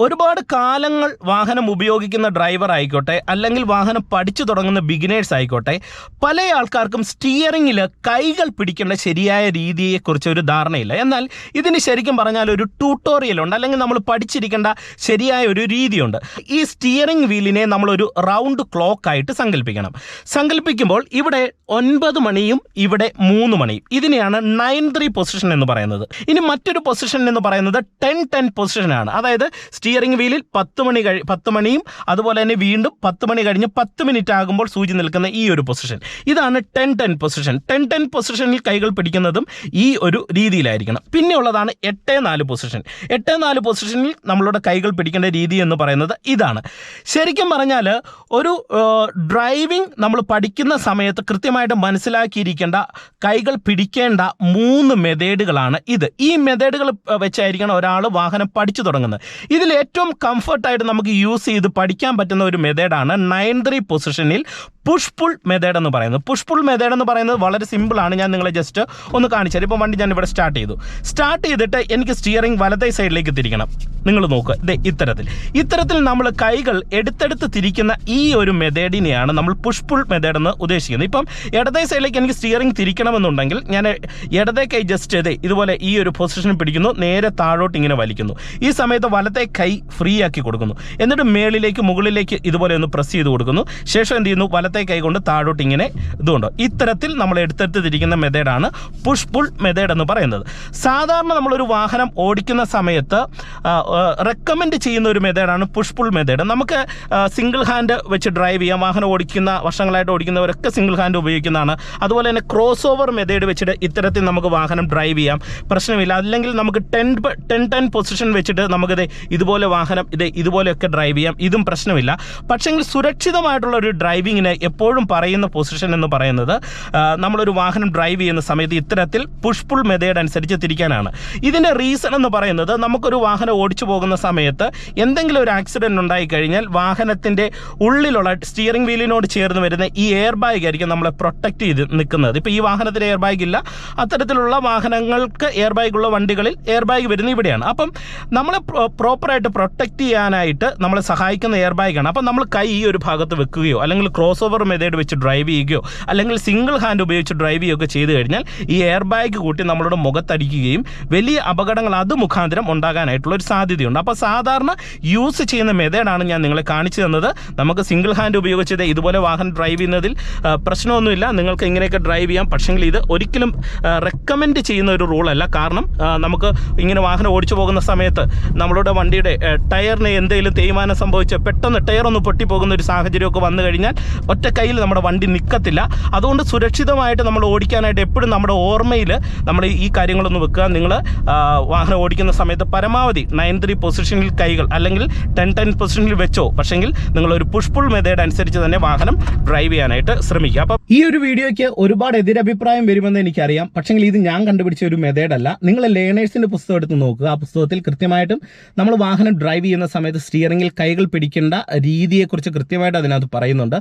ഒരുപാട് കാലങ്ങൾ വാഹനം ഉപയോഗിക്കുന്ന ഡ്രൈവർ ആയിക്കോട്ടെ അല്ലെങ്കിൽ വാഹനം പഠിച്ചു തുടങ്ങുന്ന ബിഗിനേഴ്സ് ആയിക്കോട്ടെ പല ആൾക്കാർക്കും സ്റ്റിയറിങ്ങിൽ കൈകൾ പിടിക്കേണ്ട ശരിയായ രീതിയെക്കുറിച്ച് ഒരു ധാരണയില്ല. എന്നാൽ ഇതിന് ശരിക്കും പറഞ്ഞാൽ ഒരു ട്യൂട്ടോറിയൽ ഉണ്ട് അല്ലെങ്കിൽ നമ്മൾ പഠിച്ചിരിക്കേണ്ട ശരിയായ ഒരു രീതിയുണ്ട്. ഈ സ്റ്റിയറിംഗ് വീലിനെ നമ്മളൊരു റൗണ്ട് ക്ലോക്ക് ആയിട്ട് സങ്കല്പിക്കണം. സങ്കല്പിക്കുമ്പോൾ ഇവിടെ ഒൻപത് മണിയും ഇവിടെ മൂന്ന് മണിയും. ഇതിനെയാണ് നയൻ ത്രീ പൊസിഷൻ എന്ന് പറയുന്നത്. ഇനി മറ്റൊരു പൊസിഷൻ എന്ന് പറയുന്നത് ടെൻ ടെൻ പൊസിഷനാണ് അതായത് സ്റ്റിയറിംഗ് വീലിൽ പത്ത് മണി കഴി പത്ത് മണിയും അതുപോലെ തന്നെ വീണ്ടും പത്ത് മണി കഴിഞ്ഞ് പത്ത് മിനിറ്റ് ആകുമ്പോൾ സൂചി നിൽക്കുന്ന ഈ ഒരു പൊസിഷൻ ഇതാണ് ten ten position ten ten പൊസിഷനിൽ കൈകൾ പിടിക്കുന്നതും ഈ ഒരു രീതിയിലായിരിക്കണം. പിന്നെ ഉള്ളതാണ് എട്ട് നാല് പൊസിഷൻ എട്ട് നാല് പൊസിഷനിൽ നമ്മളുടെ കൈകൾ പിടിക്കേണ്ട രീതി എന്ന് പറയുന്നത് ഇതാണ്. ശരിക്കും പറഞ്ഞാൽ ഒരു ഡ്രൈവിംഗ് നമ്മൾ പഠിക്കുന്ന സമയത്ത് കൃത്യമായിട്ട് മനസ്സിലാക്കിയിരിക്കേണ്ട കൈകൾ പിടിക്കേണ്ട മൂന്ന് മെതേഡുകളാണ് ഇത്. ഈ മെതേഡുകൾ വെച്ചായിരിക്കണം ഒരാൾ വാഹനം പഠിച്ചു തുടങ്ങുന്നത്. ഇതിൽ ഏറ്റവും കംഫർട്ടായിട്ട് നമുക്ക് യൂസ് ചെയ്ത് പഠിക്കാൻ പറ്റുന്ന ഒരു മെത്തേഡാണ് നയൻ ത്രീ പൊസിഷനിൽ പുഷ് പുൾ മെത്തേഡ് എന്ന് പറയുന്നത്. പുഷ് പുൾ മെത്തേഡ് എന്ന് പറയുന്നത് വളരെ സിമ്പിളാണ് ഞാൻ നിങ്ങളെ ജസ്റ്റ് ഒന്ന് കാണിച്ചത് ഇപ്പോൾ വണ്ടി ഞാൻ ഇവിടെ സ്റ്റാർട്ട് ചെയ്തു. സ്റ്റാർട്ട് ചെയ്തിട്ട് എനിക്ക് സ്റ്റിയറിംഗ് വലതേ സൈഡിലേക്ക് തിരിക്കണം. നിങ്ങൾ നോക്കുക ഇതേ ഇത്തരത്തിൽ. ഇത്തരത്തിൽ നമ്മൾ കൈകൾ എടുത്തെടുത്ത് തിരിക്കുന്ന ഈ ഒരു മെത്തേഡിനെയാണ് നമ്മൾ പുഷ് പുൾ മെത്തേഡ് എന്ന് ഉദ്ദേശിക്കുന്നത്. ഇപ്പം ഇടതേ സൈഡിലേക്ക് എനിക്ക് സ്റ്റിയറിംഗ് തിരിക്കണമെന്നുണ്ടെങ്കിൽ ഞാൻ ഇടതേ കൈ ജസ്റ്റ് ചെയ്തേ ഇതുപോലെ ഈ ഒരു പൊസിഷൻ പിടിക്കുന്നു. നേരെ താഴോട്ട് ഇങ്ങനെ വലിക്കുന്നു. ഈ സമയത്ത് വലത്തെ കൈ ഫ്രീ ആക്കി കൊടുക്കുന്നു. എന്നിട്ട് മേളിലേക്ക് മുകളിലേക്ക് ഇതുപോലെ ഒന്ന് പ്രസ് ചെയ്ത് കൊടുക്കുന്നു. ശേഷം എന്ത് ചെയ്യുന്നു? വലത്തെ കൈ കൊണ്ട് താഴോട്ട് ഇങ്ങനെ ഇതുകൊണ്ടോ. ഇത്തരത്തിൽ നമ്മൾ എടുത്തെടുത്ത് തിരിക്കുന്ന പുഷ് പുൾ മെത്തേഡ് എന്ന് പറയുന്നത്. സാധാരണ നമ്മളൊരു വാഹനം ഓടിക്കുന്ന സമയത്ത് റെക്കമെൻഡ് ചെയ്യുന്ന ഒരു മെത്തേഡാണ് പുഷ് പുൾ മെത്തേഡ് നമുക്ക് സിംഗിൾ ഹാൻഡ് വെച്ച് ഡ്രൈവ് ചെയ്യാം. വാഹനം ഓടിക്കുന്ന വർഷങ്ങളായിട്ട് ഓടിക്കുന്നവരൊക്കെ സിംഗിൾ ഹാൻഡ് ഉപയോഗിക്കുന്നതാണ്. അതുപോലെ തന്നെ ക്രോസ് ഓവർ മെത്തേഡ് വെച്ചിട്ട് ഇത്തരത്തിൽ നമുക്ക് വാഹനം ഡ്രൈവ് ചെയ്യാം. പ്രശ്നമില്ല. അല്ലെങ്കിൽ നമുക്ക് ടെൻ ടെൻ ടെൻ പൊസിഷൻ വെച്ചിട്ട് നമുക്കിത് ഇതുപോലെ വാഹനം ഇത് ഇതുപോലെയൊക്കെ ഡ്രൈവ് ചെയ്യാം. ഇതും പ്രശ്നമില്ല. പക്ഷേങ്കിൽ സുരക്ഷിതമായിട്ടുള്ള ഒരു ഡ്രൈവിങ്ങിന് എപ്പോഴും പറയുന്ന പൊസിഷൻ എന്ന് പറയുന്നത് നമ്മളൊരു വാഹനം ഡ്രൈവ് ചെയ്യുന്ന സമയത്ത് ഇത്തരത്തിൽ പുഷ് പുൾ മെത്തേഡ് അനുസരിച്ച് തിരിക്കാനാണ്. ഇതിന്റെ റീസൺ എന്ന് പറയുന്നത് നമുക്കൊരു വാഹനം ഓടിച്ചു പോകുന്ന സമയത്ത് എന്തെങ്കിലും ഒരു ആക്സിഡന്റ് ഉണ്ടായി കഴിഞ്ഞാൽ വാഹനത്തിന്റെ ഉള്ളിലുള്ള സ്റ്റിയറിംഗ് വീലിനോട് ചേർന്ന് വരുന്ന ഈ എയർ ബാഗ് ആയിരിക്കും നമ്മളെ പ്രൊട്ടക്റ്റ് ചെയ്ത് നിൽക്കുന്നത്. ഇപ്പോൾ ഈ വാഹനത്തിന് എയർ ബാഗ് ഇല്ല. അത്തരത്തിലുള്ള വാഹനങ്ങൾക്ക് എയർ ബാഗ് ഉള്ള വണ്ടികളിൽ എയർ ബാഗ് വരുന്നത് ഇവിടെയാണ്. അപ്പം നമ്മളെ പ്രോപ്പറായിട്ട് പ്രൊട്ടക്റ്റ് ചെയ്യാനായിട്ട് നമ്മളെ സഹായിക്കുന്ന എയർ ബാഗാണ് അപ്പം നമ്മൾ കൈ ഈ ഒരു ഭാഗത്ത് വെക്കുകയോ അല്ലെങ്കിൽ ക്രോസ് ഓവർ മെത്തേഡ് വെച്ച് ഡ്രൈവ് ചെയ്യുകയോ അല്ലെങ്കിൽ സിംഗിൾ ഹാൻഡ് ഉപയോഗിച്ച് ഡ്രൈവ് ചെയ്യുകയൊക്കെ ചെയ്തു കഴിഞ്ഞാൽ ഈ എയർ ബാഗ് കൂട്ടി നമ്മളുടെ മുഖത്തടിക്കുകയും വലിയ അപകടങ്ങൾ അത് മുഖാന്തരം ഉണ്ടാകാനായിട്ടുള്ള ഒരു സാധ്യതയുണ്ട്. അപ്പോൾ സാധാരണ യൂസ് ചെയ്യുന്ന മെത്തേഡാണ് ഞാൻ നിങ്ങളെ കാണിച്ചു തന്നത്. നമുക്ക് സിംഗിൾ ഹാൻഡ് ഉപയോഗിച്ചത് ഇതുപോലെ വാഹനം ഡ്രൈവ് ചെയ്യുന്നതിൽ പ്രശ്നമൊന്നുമില്ല. നിങ്ങൾക്ക് ഇങ്ങനെയൊക്കെ ഡ്രൈവ് ചെയ്യാം. പക്ഷേങ്കിൽ ഇത് ഒരിക്കലും റെക്കമെൻഡ് ചെയ്യുന്ന ഒരു റൂളല്ല കാരണം നമുക്ക് ഇങ്ങനെ വാഹനം ഓടിച്ചു പോകുന്ന സമയത്ത് നമ്മളുടെ വണ്ടിയുടെ ആ, ടയറിന് എന്തെങ്കിലും തേയ്മാനം സംഭവിച്ച് പെട്ടെന്ന് ടയർ ഒന്ന് പൊട്ടിപ്പോകുന്ന ഒരു സാഹചര്യമൊക്കെ വന്നു കഴിഞ്ഞാൽ ഒറ്റ കയ്യിൽ നമ്മുടെ വണ്ടി നിൽക്കത്തില്ല അതുകൊണ്ട് സുരക്ഷിതമായിട്ട് നമ്മൾ ഓടിക്കാനായിട്ട് എപ്പോഴും നമ്മുടെ ഓർമ്മയിൽ നമ്മൾ ഈ കാര്യങ്ങളൊന്ന് വെക്കുക. നിങ്ങൾ വാഹനം ഓടിക്കുന്ന സമയത്ത് പരമാവധി നയൻ ത്രീ പൊസിഷനിൽ കൈകൾ അല്ലെങ്കിൽ ടെൻ ടെൻ പൊസിഷനിൽ വെച്ചോ. പക്ഷെങ്കിൽ നിങ്ങളൊരു പുഷ് പുൾ മെത്തേഡ് അനുസരിച്ച് തന്നെ വാഹനം ഡ്രൈവ് ചെയ്യാനായിട്ട് ശ്രമിക്കുക. അപ്പം ഈ ഒരു വീഡിയോയ്ക്ക് ഒരുപാട് എതിരഭിപ്രായം വരുമെന്ന് എനിക്കറിയാം. പക്ഷെങ്കിൽ ഇത് ഞാൻ കണ്ടുപിടിച്ച ഒരു മെത്തേഡ് അല്ല. നിങ്ങൾ ലേണേഴ്സിന്റെ പുസ്തകം എടുത്ത് നോക്കുക. ആ പുസ്തകത്തിൽ കൃത്യമായിട്ടും നമ്മൾ വാഹനം ഡ്രൈവ് ചെയ്യുന്ന സമയത്ത് സ്റ്റിയറിംഗിൽ കൈകൾ പിടിക്കേണ്ട രീതിയെക്കുറിച്ച് കൃത്യമായിട്ട് അതിനകത്ത് പറയുന്നുണ്ട്.